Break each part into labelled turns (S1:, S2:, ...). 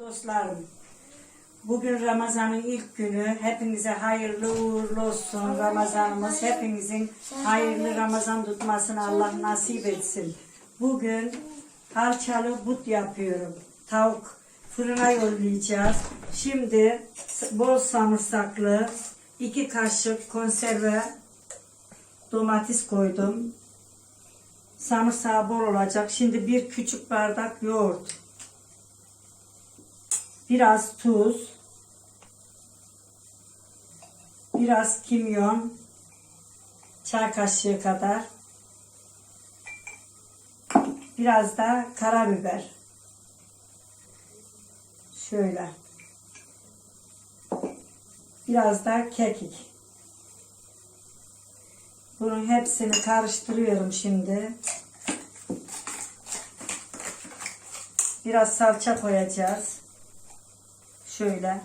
S1: Dostlarım, bugün Ramazan'ın ilk günü. Hepinize hayırlı uğurlu olsun Ramazanımız. Hepinizin hayırlı Ramazan tutmasını Allah nasip etsin. Bugün halçalı but yapıyorum. Tavuk fırına yollayacağız. Şimdi bol samırsaklı iki kaşık konserve domates koydum. Samırsağı bol olacak. Şimdi bir küçük bardak yoğurt biraz tuz, biraz kimyon, çay kaşığı kadar, biraz da karabiber. Şöyle. Biraz da kekik. Bunun hepsini karıştırıyorum şimdi. Biraz salça koyacağız. Şöyle.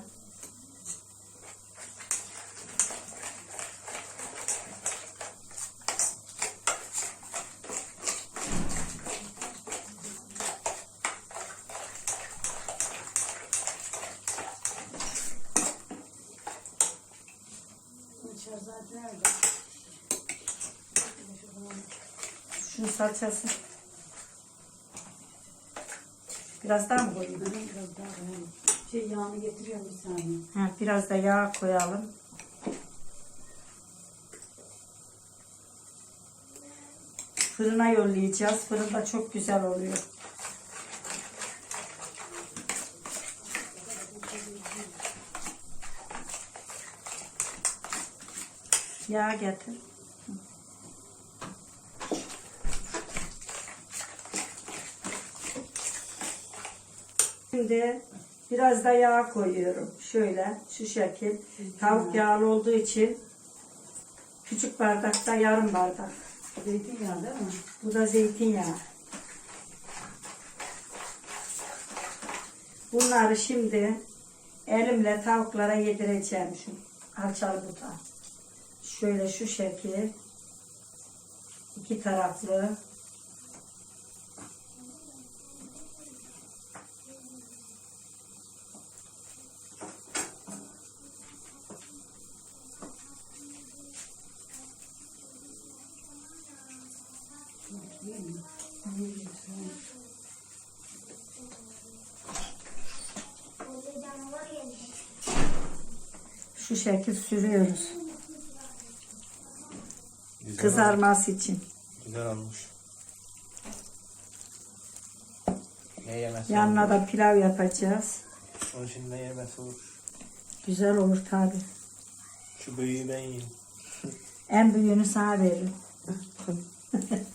S1: Şunun salçası. Biraz daha mı koyayım?
S2: Biraz daha koyalım. Şey yağını getiriyorum bir saniye.
S1: Ha, biraz da yağ koyalım. Fırına yollayacağız. Fırında çok güzel oluyor. Yağ getir. Şimdi biraz da yağ koyuyorum. Şöyle şu şekil. Tavuk yağlı olduğu için küçük bardakta yarım bardak.
S2: Zeytinyağı değil mi?
S1: Bu da zeytinyağı. Bunları şimdi elimle tavuklara yedireceğim şu alçalı buta. Şöyle şu şekil. iki taraflı. Şu şekil sürüyoruz.
S3: Güzel
S1: Kızarması için.
S3: olmuş. Güzel olmuş. Ne yemesi
S1: Yanına
S3: olur?
S1: da pilav yapacağız.
S3: Onun için ne yemesi olur?
S1: Güzel olur tabi.
S3: Şu büyüğü ben yiyeyim.
S1: En büyüğünü sana veririm.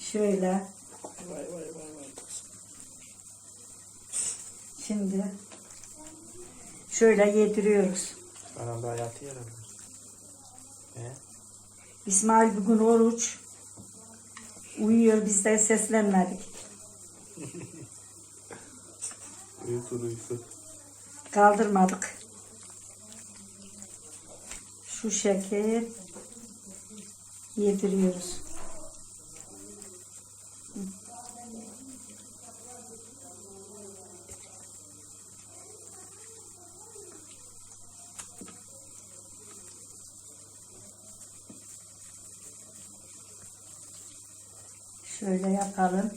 S1: Şöyle.
S3: Vay vay vay vay.
S1: Şimdi şöyle yediriyoruz.
S3: Anam daha yatıyor herhalde. He?
S1: İsmail bugün oruç. Uyuyor biz de seslenmedik.
S3: Uyusun uyusun.
S1: Kaldırmadık. Şu şekil yediriyoruz. Şöyle yapalım.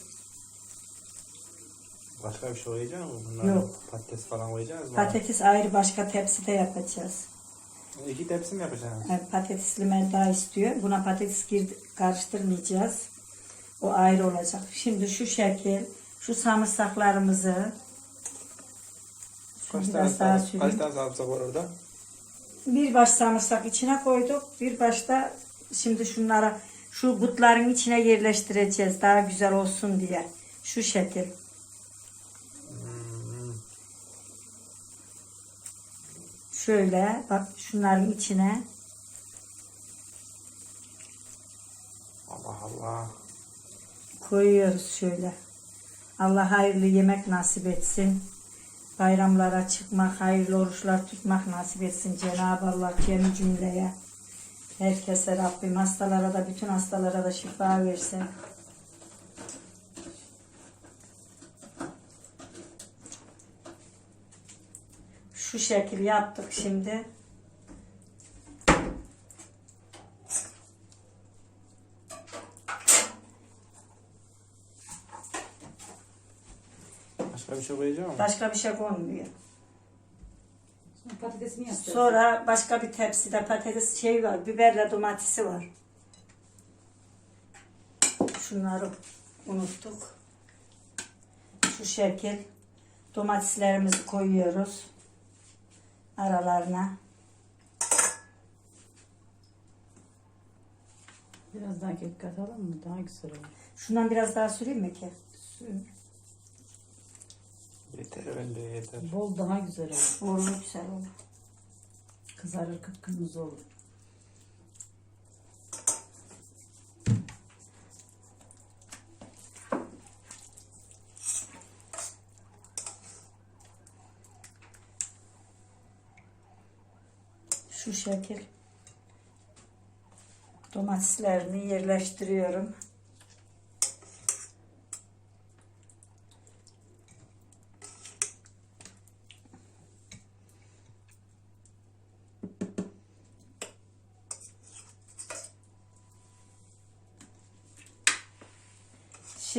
S3: Başka bir şey koyacak mı? Bunlar
S1: Yok.
S3: Patates falan koyacağız mı?
S1: Patates ayrı başka tepside yapacağız.
S3: İki tepsi mi yapacağız?
S1: Yani patatesli merda istiyor. Buna patates girdi, karıştırmayacağız. O ayrı olacak. Şimdi şu şekil, şu samırsaklarımızı
S3: Kaç tane,
S1: daha
S3: sarımsak- kaç tane sarımsak var orada?
S1: bir baş samırsak içine koyduk. Bir başta şimdi şunlara şu butların içine yerleştireceğiz daha güzel olsun diye. Şu şekil. Şöyle bak şunların içine
S3: Allah Allah.
S1: koyuyoruz şöyle. Allah hayırlı yemek nasip etsin. Bayramlara çıkmak, hayırlı oruçlar tutmak nasip etsin Cenab-ı Allah cemi cümleye. Herkese Rabbim hastalara da bütün hastalara da şifa versin. Şu şekil yaptık şimdi.
S3: Başka bir şey koyacağım mı?
S1: Başka bir şey koymuyor.
S2: Sonra patatesini yapacağız.
S1: Sonra başka bir tepside patates şey var. Biberle domatesi var. Şunları unuttuk. Şu şekil domateslerimizi koyuyoruz aralarına.
S2: Biraz daha kek katalım mı? Daha güzel olur.
S1: Şundan biraz daha süreyim mi ki?
S2: Sür.
S3: Yeter bence yeter.
S2: Bol daha güzel olur.
S1: Olur güzel olur.
S2: Kızarır kıpkırmızı olur.
S1: Şu şekil domateslerini yerleştiriyorum.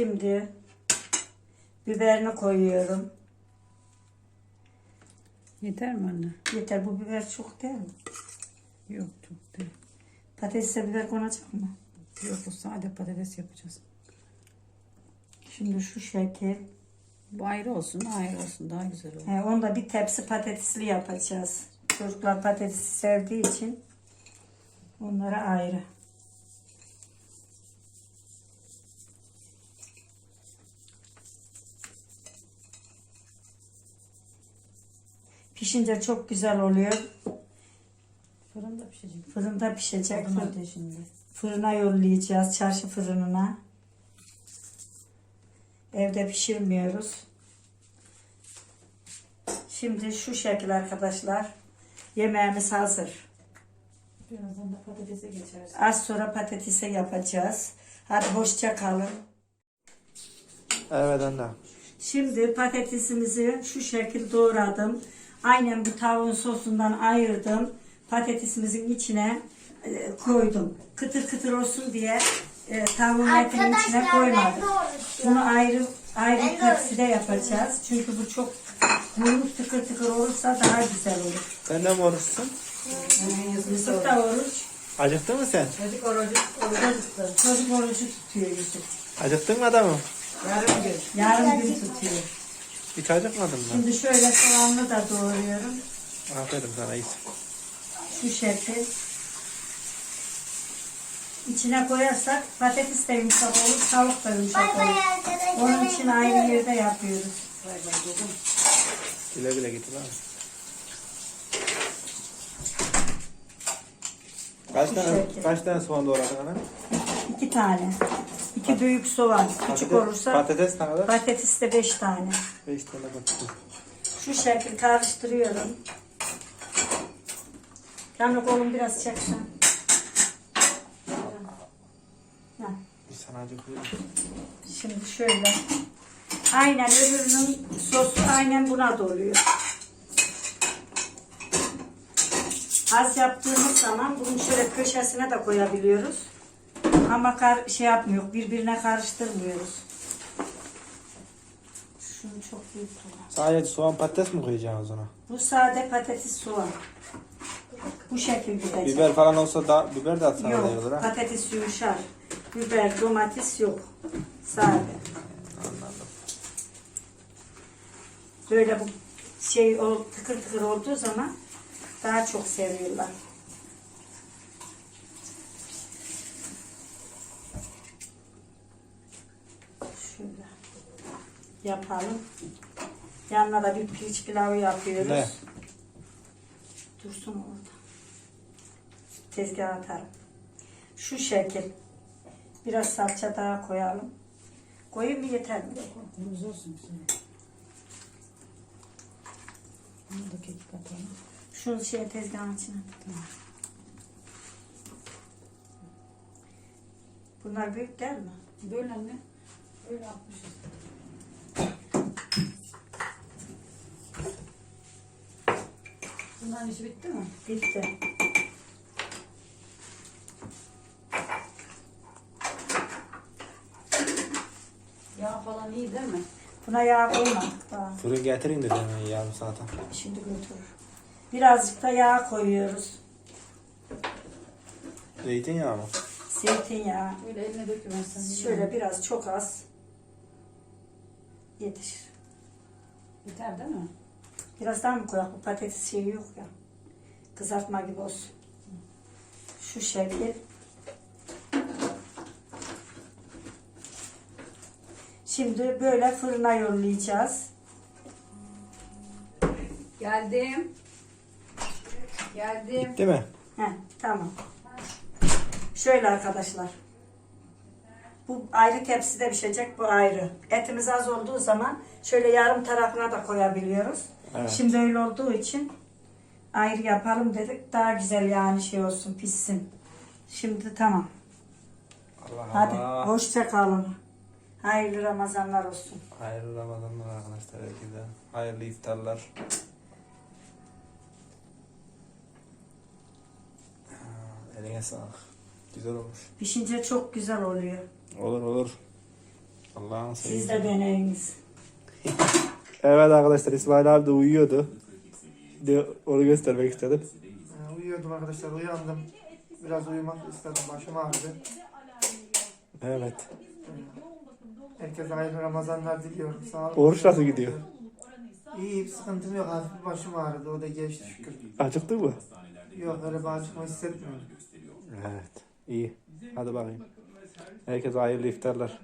S1: Şimdi biberini koyuyorum.
S2: Yeter mi anne?
S1: Yeter bu biber çok değil mi?
S2: Yok çok değil.
S1: Patatese biber konacak mı?
S2: Yok bu sade patates yapacağız.
S1: Şimdi şu şekil.
S2: Bu ayrı olsun, ayrı olsun daha güzel olur.
S1: He, onda bir tepsi patatesli yapacağız. Çocuklar patatesi sevdiği için onlara ayrı. Pişince çok güzel oluyor.
S2: Fırında pişecek.
S1: Fırında pişecek.
S2: Fırın
S1: Fır-
S2: ateşinde.
S1: Fırına yollayacağız. Çarşı fırınına. Evde pişirmiyoruz. Şimdi şu şekil arkadaşlar. Yemeğimiz hazır.
S2: Birazdan da patatese geçeriz.
S1: Az sonra patatese yapacağız. Hadi hoşça kalın.
S3: Evet anne.
S1: Şimdi patatesimizi şu şekil doğradım. Aynen bu tavuğun sosundan ayırdım. Patatesimizin içine e, koydum. Kıtır kıtır olsun diye e, tavuğun etinin içine
S4: ben
S1: koymadım. Bunu ayrı ayrı
S4: Ben de
S1: tepside yapacağız. Çünkü bu çok yumruk tıkır tıkır olursa daha güzel olur.
S3: Sen de mi oruçsun?
S1: Yusuf da oruç.
S3: Acıktın mı sen?
S2: Çocuk orucu, orucu tuttu.
S1: Çocuk orucu tutuyor Yusuf.
S3: Acıktın mı adamım?
S2: Yarım gün.
S1: Yarım gün tutuyor.
S3: Hiç acıkmadın mı?
S1: Şimdi şöyle soğanlı da doğruyorum.
S3: Aferin sana iyisin.
S1: Şu şekil. İçine koyarsak patates de yumuşak olur, tavuk da yumuşak
S4: Bay bay
S1: olur.
S4: arkadaşlar.
S1: Onun için ayrı yerde yapıyoruz.
S2: Bay bay dedim.
S3: Güle güle git lan. Kaç tane, kaç tane soğan doğradın ana?
S1: İki tane. İki büyük soğan. Küçük
S3: Patates-
S1: olursa
S3: Patates ne kadar?
S1: patates de beş tane.
S3: 5 tane patates.
S1: Şu şekil karıştırıyorum. Kamil kolum biraz çeksen. Heh.
S3: Bir sana acıkıyorum.
S1: Şimdi şöyle. Aynen öbürünün sosu aynen buna doluyor. Az yaptığımız zaman bunun şöyle köşesine de koyabiliyoruz. Ama kar, şey yapmıyor, birbirine karıştırmıyoruz. Şunu çok büyük kullan.
S3: Sadece soğan patates mi koyacaksınız ona?
S1: Bu sade patates soğan. Bu şekil gidecek.
S3: Biber falan olsa da biber de atsan da iyi olur
S1: Yok,
S3: ha.
S1: patates yumuşar. Biber, domates yok. Sade.
S3: Anladım.
S1: Böyle bu şey o tıkır tıkır olduğu zaman daha çok seviyorlar. Şöyle yapalım. Yanına da bir pirinç pilavı yapıyoruz.
S3: Ne?
S1: Dursun orada. Tezgaha atarım. Şu şekil. Biraz salça daha koyalım. Koyayım mı yeter mi?
S2: Kırmızı olsun güzel. Bunu da kek katalım.
S1: Şunu şeye tezgahın içine. Bunlar büyük değil mi?
S2: Böyle anne. Böyle atmışız. Bunların işi bitti mi?
S1: Bitti.
S2: Yağ falan iyi değil mi?
S1: Buna yağ koymadık daha.
S3: Fırın getirin de hemen yarım saate.
S1: Şimdi götürür. Birazcık da yağ koyuyoruz.
S3: Zeytinyağı mı?
S1: Zeytinyağı.
S2: Böyle eline döküversen.
S1: Şöyle biraz çok az. Yetişir.
S2: Biter değil mi?
S1: Biraz daha mı koyak? Bu patates şeyi yok ya. Kızartma gibi olsun. Şu şekil. Şimdi böyle fırına yollayacağız.
S2: Geldim. Geldim.
S3: Bitti mi?
S1: Heh, tamam. Şöyle arkadaşlar. Bu ayrı tepside pişecek, bu ayrı. Etimiz az olduğu zaman şöyle yarım tarafına da koyabiliyoruz.
S3: Evet.
S1: Şimdi öyle olduğu için ayrı yapalım dedik. Daha güzel yani şey olsun, pişsin. Şimdi tamam.
S3: Allah
S1: Hadi
S3: Allah.
S1: hoşça kalın. Hayırlı Ramazanlar olsun.
S3: Hayırlı Ramazanlar arkadaşlar herkese. Hayırlı iftarlar. Eline sağlık. Güzel olmuş.
S1: Pişince çok güzel oluyor.
S3: Olur olur. Allah'ın
S1: Siz de deneyiniz.
S3: Evet arkadaşlar İsmail abi de uyuyordu. De onu göstermek istedim.
S4: Ee, Uyuyordum arkadaşlar uyandım. Biraz uyumak istedim başım ağrıdı.
S3: Evet.
S4: Herkese hayırlı Ramazanlar diliyorum. Sağ olun.
S3: Oruç nasıl gidiyor?
S4: İyi sıkıntım yok hafif başım ağrıdı o da geçti şükür.
S3: Acıktın mı?
S4: Yok öyle bir acıkma hissetmiyorum.
S3: Evet. İyi. Hadi bakayım. Herkese hayırlı iftarlar.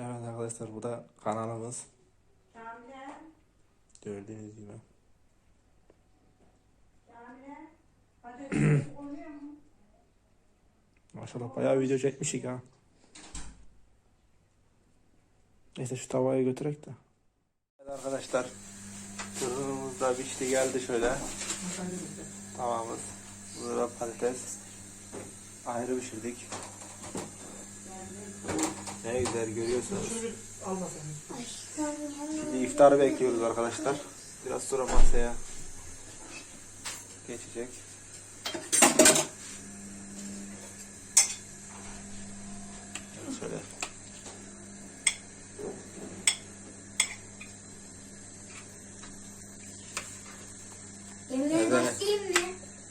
S3: Evet arkadaşlar bu da kanalımız. Gördüğünüz gibi. Maşallah bayağı video çekmişik ha. Neyse şu tavayı götürek de. Evet arkadaşlar. Fırınımız da pişti geldi şöyle. Tavamız. Burada patates. Ayrı pişirdik. Ne güzel görüyorsunuz. Şimdi iftarı bekliyoruz arkadaşlar. Biraz sonra masaya geçecek. Şöyle.
S5: Yemeğe başlayayım mı?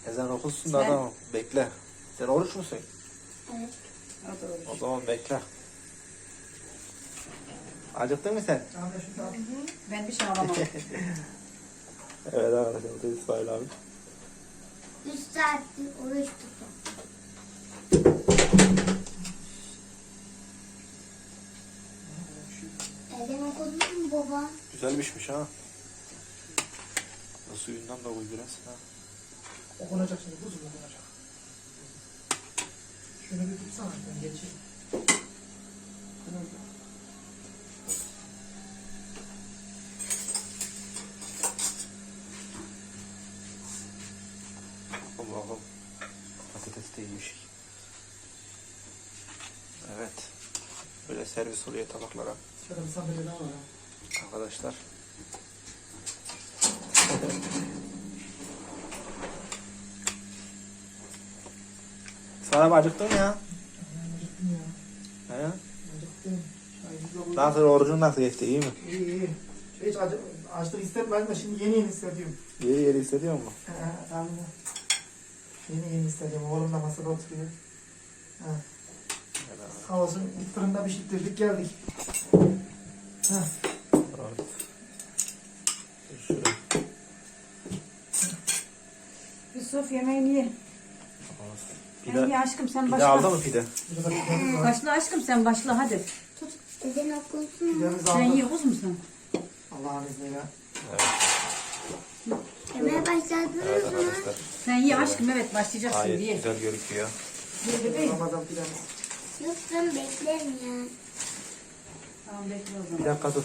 S3: Ezan okunsun da adam bekle. Sen oruç musun?
S5: Evet.
S2: O da olur.
S3: O zaman bekle. Acıktın mı sen?
S2: Ben bir şey alamam.
S3: Evet arkadaşlar bu da İsmail abi.
S5: 3 saattir oruç tuttum. Ezan okudun mu baba?
S3: Güzel pişmiş ha. O suyundan da koy biraz. Ha.
S4: Okunacak şimdi buzum okunacak. Şunu bir tutsana ben geçeyim.
S3: Allah'ım. Patates de iyiymiş. Evet. Böyle servis oluyor tabaklara.
S4: Şöyle bir daha var.
S3: Arkadaşlar. Sana mı acıktın ya?
S4: Acıktım ya.
S3: He?
S4: Acıktım.
S3: Nasıl orucun nasıl geçti iyi mi?
S4: İyi iyi. Hiç acı, açlık hissetmedim de şimdi yeni yeni hissediyorum.
S3: İyi yeri hissediyor musun?
S4: He, tamam. Yeni yeni hissediyorum. Oğlum da masada oturuyor. Ha. Sağ olsun fırında pişirttirdik geldik. Ha.
S3: Evet. Şöyle.
S2: Yusuf yemeğini ye.
S3: Pide,
S2: ye aşkım sen
S3: pide
S2: başla.
S3: aldı mı pide?
S2: Başla aşkım sen başla hadi.
S5: Ezan okunsun mu?
S4: Pidemiz
S2: Sen ye kuz musun?
S4: Allah'ın izniyle.
S5: Yemeğe başladınız
S3: Evet
S5: mı?
S3: arkadaşlar.
S2: Sen ye aşkım evet başlayacaksın
S3: Gayet
S2: ye.
S3: güzel
S2: bebeğim.
S4: Ramazan pidemiz.
S5: Yok ben beklerim ya.
S2: Tamam bekle o
S3: Bir
S2: zaman.
S3: dakika dur.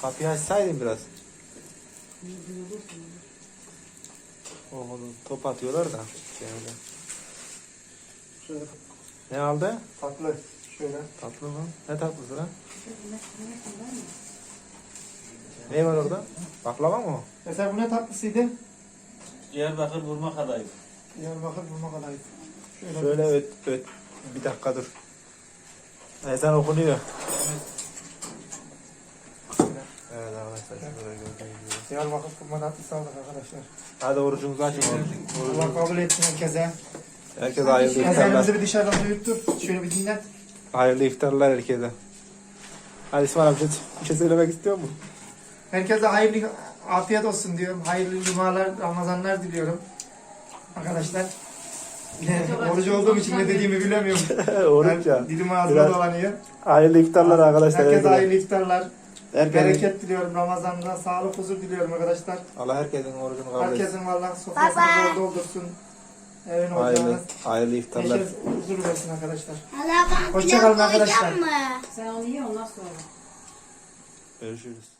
S3: Kapıyı açsaydın biraz. Oğlum top atıyorlar da. Şöyle.
S4: Şöyle
S3: Ne aldı?
S4: tatlı. Şöyle.
S3: Tatlı mı? Ne tatlısı lan? Ne var orada? Baklava mı o?
S4: Mesela bu ne tatlısıydı?
S6: Diyarbakır vurma kadayıf.
S4: Diyarbakır bulma kadar. Şöyle,
S3: Şöyle öt öt. Bir dakika dur. Ezan okunuyor. Evet arkadaşlar şurada gördüğünüz gibi.
S4: Diyarbakır bulma tatlısı aldık arkadaşlar.
S3: Hadi orucunuzu açın oğlum.
S4: Allah kabul etsin herkese.
S3: Herkese hayırlı
S4: Ezanımızı
S3: iftarlar.
S4: bir dışarıdan duyuttur. Şöyle bir dinlet.
S3: Hayırlı iftarlar herkese. Hadi İsmail amca bir şey söylemek istiyor musun?
S4: Herkese hayırlı afiyet olsun diyorum. Hayırlı cumalar, Ramazanlar diliyorum. Arkadaşlar. Orucu olduğum için ne dediğimi bilemiyorum.
S3: Oruç ya.
S4: Dilim ağzıma dolanıyor.
S3: Hayırlı iftarlar arkadaşlar.
S4: Herkese
S3: herkese.
S4: hayırlı iftarlar.
S3: Herkesin,
S4: Bereket diliyorum Ramazan'da. Sağlık, huzur diliyorum arkadaşlar.
S3: Allah herkesin orucunu kabul etsin.
S4: Herkesin vallahi sofrasını bol doldursun. Evin
S3: Hayırlı, hayırlı iftarlar.
S4: Neşe, huzur versin arkadaşlar.
S5: Hala ben
S4: Hoşça kalın
S5: pilav
S4: arkadaşlar.
S2: Sen onu ye ondan sonra.
S3: Görüşürüz.